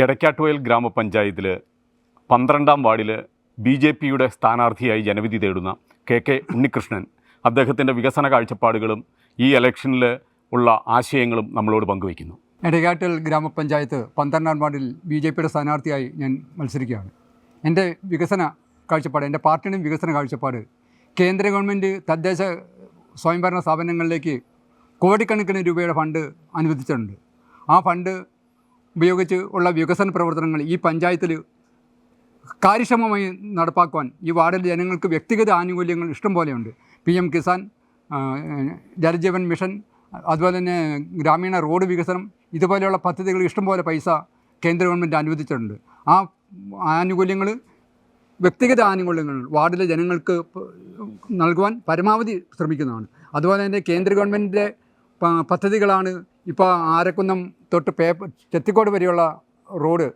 എടക്കാട്ടുവയൽ ഗ്രാമപഞ്ചായത്തിൽ പന്ത്രണ്ടാം വാർഡിൽ ബി ജെ പിയുടെ സ്ഥാനാർത്ഥിയായി ജനവിധി തേടുന്ന കെ കെ ഉണ്ണികൃഷ്ണൻ. അദ്ദേഹത്തിന്റെ വികസന കാഴ്ചപ്പാടുകളും ഈ ഇലക്ഷനിൽ ഉള്ള ആശയങ്ങളും നമ്മളോട് പങ്കുവയ്ക്കുന്നു. എടക്കാട്ടൽ ഗ്രാമപഞ്ചായത്ത് പന്ത്രണ്ടാം വാർഡിൽ ബി ജെ പിയുടെ സ്ഥാനാർത്ഥിയായി ഞാൻ മത്സരിക്കുകയാണ്. എന്റെ വികസന കാഴ്ചപ്പാട് എന്റെ പാർട്ടിയുടെയും വികസന കാഴ്ചപ്പാട് കേന്ദ്ര ഗവൺമെന്റ് തദ്ദേശ സ്വയംഭരണ സ്ഥാപനങ്ങളിലേക്ക് കോടിക്കണക്കിന് രൂപയുടെ ഫണ്ട് അനുവദിച്ചിട്ടുണ്ട്. ആ ഫണ്ട് ഉപയോഗിച്ച് ഉള്ള വികസന പ്രവർത്തനങ്ങൾ ഈ പഞ്ചായത്തിൽ കാര്യക്ഷമമായി നടപ്പാക്കുവാൻ ഈ വാർഡിലെ ജനങ്ങൾക്ക് വ്യക്തിഗത ആനുകൂല്യങ്ങൾ ഇഷ്ടം പോലെയുണ്ട്. P M Kisan Jal Jeevan mission അതുപോലെ തന്നെ ഗ്രാമീണ റോഡ് വികസനം ഇതുപോലെയുള്ള പദ്ധതികൾ ഇഷ്ടംപോലെ പൈസ കേന്ദ്ര ഗവൺമെന്റ് അനുവദിച്ചിട്ടുണ്ട്. ആ ആനുകൂല്യങ്ങൾ വ്യക്തിഗത ആനുകൂല്യങ്ങൾ വാർഡിലെ ജനങ്ങൾക്ക് നൽകുവാൻ പരമാവധി ശ്രമിക്കുന്നതാണ്. അതുപോലെ തന്നെ കേന്ദ്ര ഗവൺമെന്റിന്റെ പദ്ധതികളാണ് ഇപ്പോൾ ആരക്കുന്നം തൊട്ട് പേപ്പർ ചെത്തിക്കോട് വരെയുള്ള റോഡ്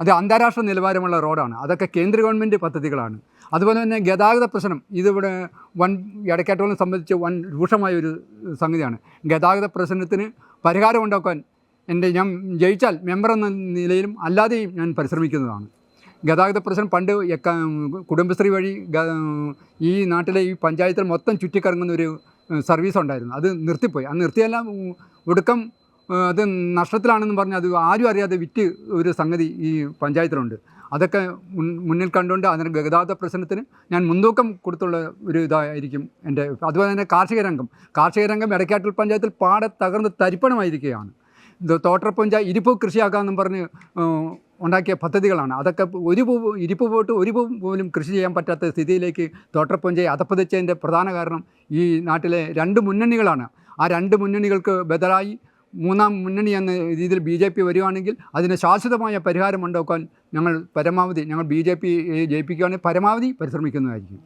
അത് അന്താരാഷ്ട്ര നിലവാരമുള്ള റോഡാണ്. അതൊക്കെ കേന്ദ്ര ഗവൺമെന്റ് പദ്ധതികളാണ്. അതുപോലെ തന്നെ ഗതാഗത പ്രശ്നം ഇതിവിടെ വൻ ഇടയ്ക്കാട്ടുകളെ സംബന്ധിച്ച് വൻ രൂക്ഷമായ ഒരു സംഗതിയാണ്. ഗതാഗത പ്രശ്നത്തിന് പരിഹാരം ഉണ്ടാക്കാൻ എന്റെ ഞാൻ ജയിച്ചാൽ മെമ്പർ എന്ന നിലയിലും അല്ലാതെയും ഞാൻ പരിശ്രമിക്കുന്നതാണ്. ഗതാഗത പ്രശ്നം പണ്ട് കുടുംബശ്രീ വഴി ഈ നാട്ടിലെ ഈ പഞ്ചായത്തിൽ മൊത്തം ചുറ്റിക്കറങ്ങുന്ന ഒരു സർവീസ് ഉണ്ടായിരുന്നു അത് നിർത്തിപ്പോയി. അത് നിർത്തിയെല്ലാം ഒടുക്കം അത് നഷ്ടത്തിലാണെന്ന് പറഞ്ഞ് അത് ആരും അറിയാതെ വിറ്റ് ഒരു സംഗതി ഈ പഞ്ചായത്തിലുണ്ട്. അതൊക്കെ മുന്നിൽ കണ്ടുകൊണ്ട് അതിന് ഗതാഗത പ്രശ്നത്തിന് ഞാൻ മുൻതൂക്കം കൊടുത്തുള്ള ഒരു ഇതായിരിക്കും എന്റെ അതുപോലെ തന്നെ കാർഷിക രംഗം. കാർഷിക രംഗം ഇടയ്ക്കാട്ടിൽ പഞ്ചായത്തിൽ പാടെ തകർന്ന് തരിപ്പണമായിരിക്കുകയാണ്. ഇത് തോട്ടപ്പഞ്ച ഇരിപ്പ് കൃഷിയാക്കാമെന്നും പറഞ്ഞ് ഉണ്ടാക്കിയ പദ്ധതികളാണ്. അതൊക്കെ ഒരു പൂ ഇരിപ്പ് പോയിട്ട് ഒരു പൂ പോലും കൃഷി ചെയ്യാൻ പറ്റാത്ത സ്ഥിതിയിലേക്ക് തോട്ടപ്പഞ്ചയെ അതപ്പതിച്ചതിന്റെ പ്രധാന കാരണം ഈ നാട്ടിലെ രണ്ട് മുന്നണികളാണ്. ആ രണ്ട് മുന്നണികൾക്ക് ബദലായി മൂന്നാം മുന്നണി എന്ന രീതിയിൽ ബി ജെ പി വരികയാണെങ്കിൽ അതിന് ശാശ്വതമായ പരിഹാരം ഉണ്ടാക്കാൻ ഞങ്ങൾ പരമാവധി ഞങ്ങൾ ബി ജെ പി ജയിപ്പിക്കുകയാണെങ്കിൽ പരമാവധി പരിശ്രമിക്കുന്നതായിരിക്കും.